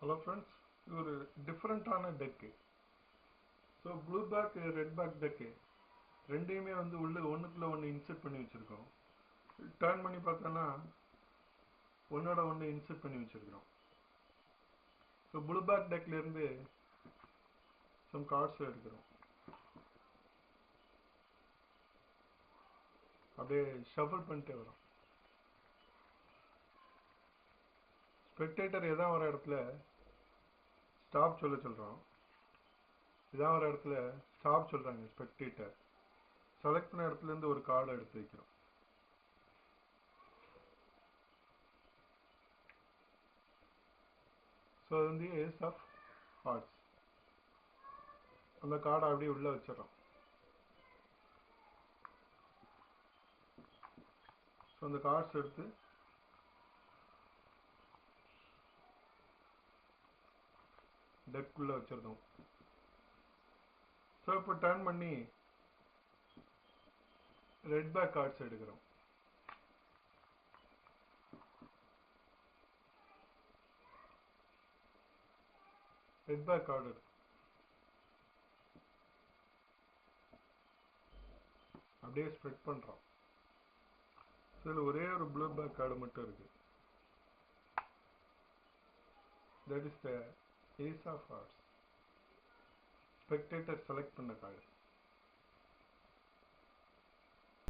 Hello friends இது ஒரு டிஃப்ரெண்ட்டான deck so blue back red back deck ரெண்டையுமே வந்து உள்ள ஒன்றுக்குள்ளே ஒன்று இன்செர்ட் பண்ணி வச்சுருக்கோம். டேர்ன் பண்ணி பார்த்தோன்னா ஒன்னோட ஒன்று இன்செர்ட் பண்ணி வச்சுருக்கிறோம். ஸோ ப்ளூ பேக் டெக்லேருந்து சம் கார்ட்ஸ் எடுக்கிறோம். அப்படியே ஷஃபிள் பண்ணிட்டே வரோம். ஸ்பெக்டேட்டர் எதான் வர இடத்துல ஸ்டாப் சொல்ல சொல்கிறோம் இதான் வர இடத்துல ஸ்டாப் சொல்கிறாங்க ஸ்பெக்டேட்டர் செலக்ட் பண்ண இடத்துலேருந்து ஒரு கார்டை எடுத்து வைக்கிறோம். ஸோ அது வந்து ஏஸ் ஆஃப் ஹார்ட்ஸ் அந்த கார்டை அப்படியே உள்ளே வச்சிடறோம். ஸோ அந்த கார்ட்ஸ் எடுத்து டெட்குள்ளே வச்சிருந்தோம். ஸோ இப்போ டர்ன் பண்ணி ரெட் பேக் கார்ட்ஸ் எடுக்கிறோம். ரெட் பேக் கார்டு அப்படியே ஸ்ப்ரெட் பண்ணுறோம் இதில் ஒரே ஒரு ப்ளூ பேக் கார்டு மட்டும் இருக்கு. That is the ace of hearts spectator select பண்ண கார்டு